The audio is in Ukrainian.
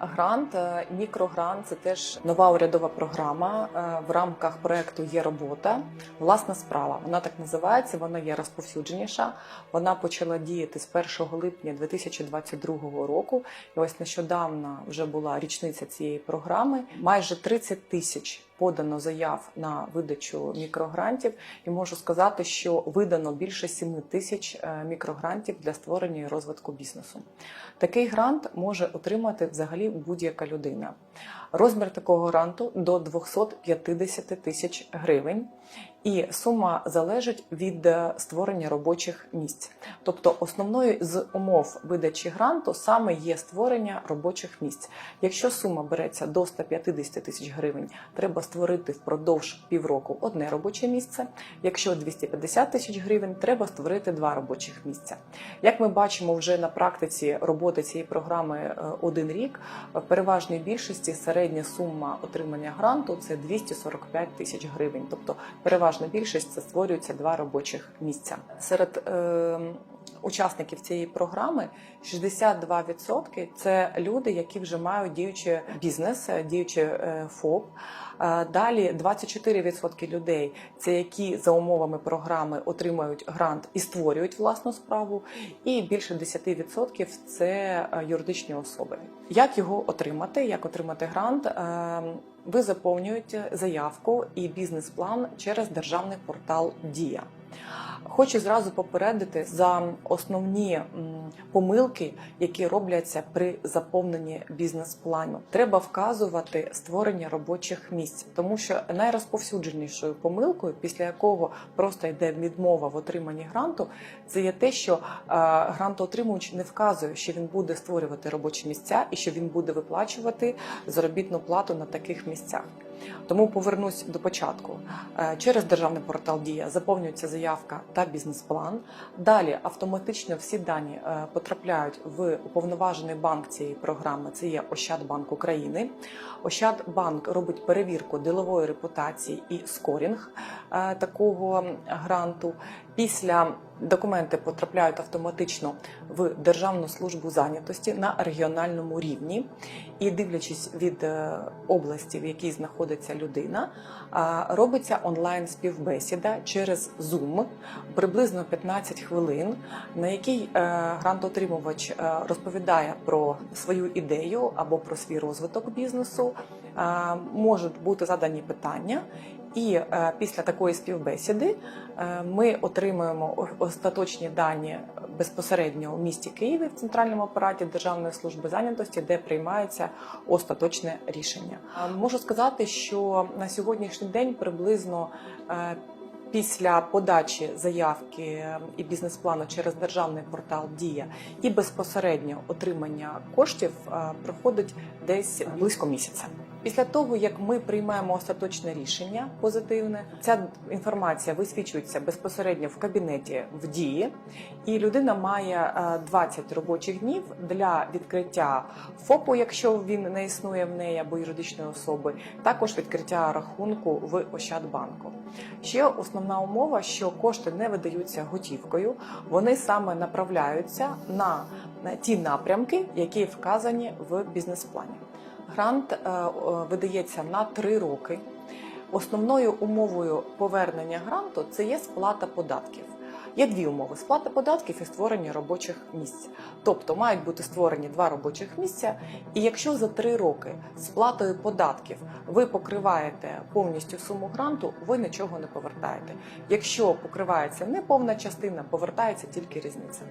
Грант, е, мікрогрант це теж нова урядова програма е, в рамках проекту Є робота. Власна справа. Вона так називається. Вона є розповсюдженіша. Вона почала діяти з 1 липня 2022 року. І ось нещодавно вже була річниця цієї програми. Майже 30 тисяч подано заяв на видачу мікрогрантів, і можу сказати, що видано більше 7 тисяч е, мікрогрантів для створення і розвитку бізнесу. Такий грант може отримати взагалі будь-яка людина. Розмір такого гранту до 250 тисяч гривень, і сума залежить від е, створення робочих місць. Тобто, основною з умов видачі гранту саме є створення робочих місць. Якщо сума береться до 150 тисяч гривень, треба створити впродовж півроку одне робоче місце. Якщо 250 тисяч гривень, треба створити два робочих місця. Як ми бачимо вже на практиці роботи цієї програми е, один рік, в переважній більшості середня сума отримання гранту це 245 тисяч гривень. Тобто переважна більшість це створюються два робочих місця. Серед е, учасників цієї програми 62% – це люди, які вже мають діючий бізнес, е, діючий е, ФОП. Е, Далі 24% людей це які за умовами програми отримають грант і створюють власну справу, і більше 10% це юридичні особи. Як його отримати? Як отримати грант? Ви заповнюєте заявку і бізнес-план через державний портал Дія. Хочу зразу попередити за основні помилки, які робляться при заповненні бізнес-плану. Треба вказувати створення робочих місць, тому що найрозповсюдженішою помилкою, після якого просто йде відмова в отриманні гранту, це є те, що е, грантоотримувач не вказує, що він буде створювати робочі місця і що він буде виплачувати заробітну плату на таких місцях. Тому повернусь до початку. Е, Через державний портал Дія заповнюється заявка та бізнес-план. Далі автоматично всі дані е, потрапляють в уповноважений банк цієї програми. Це є Ощадбанк України. Ощадбанк робить перевірку ділової репутації і скорінг е, такого гранту. Після документи потрапляють автоматично в Державну службу зайнятості на регіональному рівні, і дивлячись від е, області, в якій знаходиться людина, робиться онлайн співбесіда через Zoom приблизно 15 хвилин, на якій е, грантоотримувач е, розповідає про свою ідею або про свій розвиток бізнесу. Можуть бути задані питання, і е, після такої співбесіди е, ми отримуємо остаточні дані безпосередньо у місті Києві в центральному апараті Державної служби зайнятості, де приймається остаточне рішення. Е, Можу сказати, що на сьогоднішній день приблизно Після подачі заявки і бізнес-плану через державний портал Дія і безпосередньо отримання коштів проходить десь близько місяця. Після того, як ми приймаємо остаточне рішення позитивне, ця інформація висвічується безпосередньо в кабінеті в дії, і людина має е, 20 робочих днів для відкриття ФОПу, якщо він не існує в неї або юридичної особи, також відкриття рахунку в Ощадбанку. Ще основна умова, що кошти не видаються готівкою, вони саме направляються на на ті напрямки, які вказані в бізнес-плані. Грант е, видається на три роки. Основною умовою повернення гранту це є сплата податків. Є дві умови: сплата податків і створення робочих місць. Тобто мають бути створені два робочих місця. І якщо за три роки сплатою податків ви покриваєте повністю суму гранту, ви нічого не повертаєте. Якщо покривається неповна частина, повертається тільки різниця.